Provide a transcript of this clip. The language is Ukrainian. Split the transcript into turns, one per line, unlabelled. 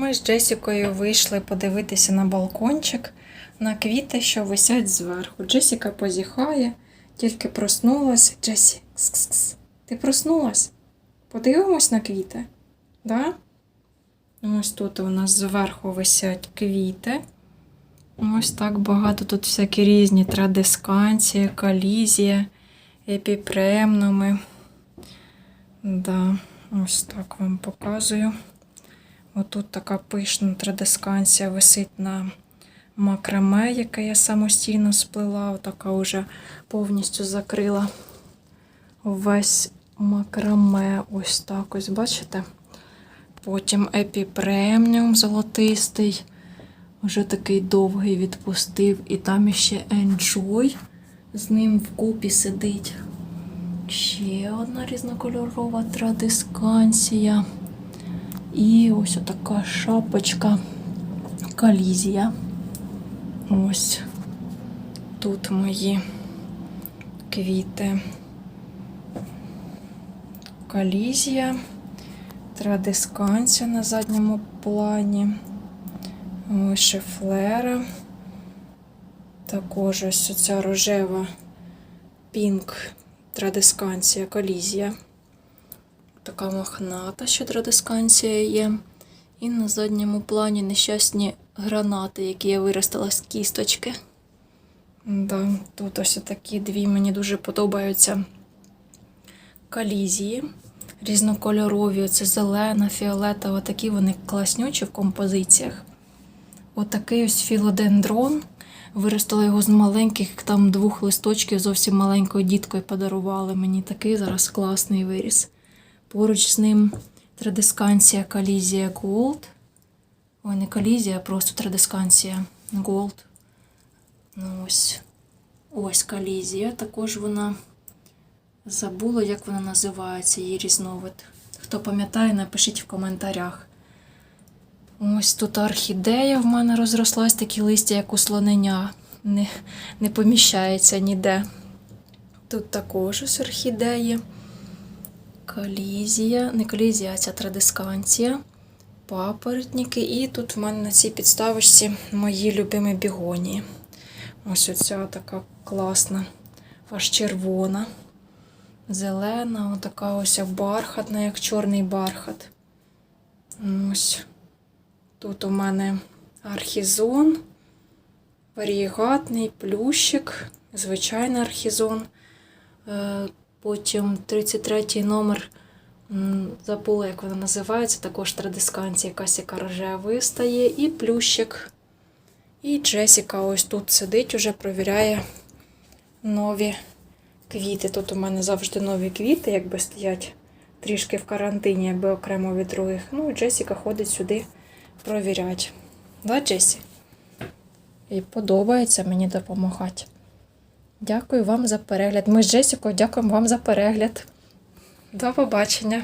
Ми з Джесікою вийшли подивитися на балкончик, на квіти, що висять зверху. Джесіка позіхає, тільки проснулась. Джесі, кс-кс-кс. ти проснулась? Подивимось на квіти? Да? Ось тут у нас зверху висять квіти. Ось так багато тут всякі різні традисканції, колізія, епіпремнуми. Да, ось так вам показую. Отут така пишна традисканція висить на макраме, яке я самостійно сплела. Отака вже повністю закрила весь макраме. Ось так ось, бачите? Потім епіпремніум золотистий. Вже такий довгий відпустив. І там іще Enjoy з ним вкупі сидить. Ще одна різнокольорова традисканція. І ось така шапочка колізія. Ось тут мої квіти. Колізія, традисканція на задньому плані. Ось шефлера. Також ось ця рожева пінк традисканція, колізія. Така мохната, що традисканція є. І на задньому плані нещасні гранати, які я виростила з кісточки. Да, тут ось такі дві мені дуже подобаються колізії. Різнокольорові, це зелена, фіолетова, такі вони класнючі в композиціях. Отакий ось філодендрон. Виростила його з маленьких там двох листочків, зовсім маленькою діткою подарували мені. Такий зараз класний виріс. Поруч з ним традисканція колізія Gold. Ой, не колізія, а просто традисканція Gold. Ну ось. Ось колізія. Також вона забула, як вона називається, її різновид. Хто пам'ятає, напишіть в коментарях. Ось тут орхідея в мене розрослась, такі листя, як у слонення. Не, не поміщається ніде. Тут також ось орхідеї. Колізія, не колізія, а ця традисканція, папоротники. І тут в мене на цій підставочці мої любимі бігонії. Ось оця така класна, аж червона, зелена, отака ось бархатна, як чорний бархат. Ось. Тут у мене архізон, варієгатний плющик, звичайний архізон. Потім 33-й номер, забула, як вона називається, також традисканція, якась яка рожева стає, і плющик. І Джесіка ось тут сидить, уже провіряє нові квіти. Тут у мене завжди нові квіти, якби стоять трішки в карантині, якби окремо від других. Ну, і Джесіка ходить сюди провіряти. Да, Джесі? І подобається мені допомагати. Дякую вам за перегляд. Ми з Джесікою дякуємо вам за перегляд. До побачення!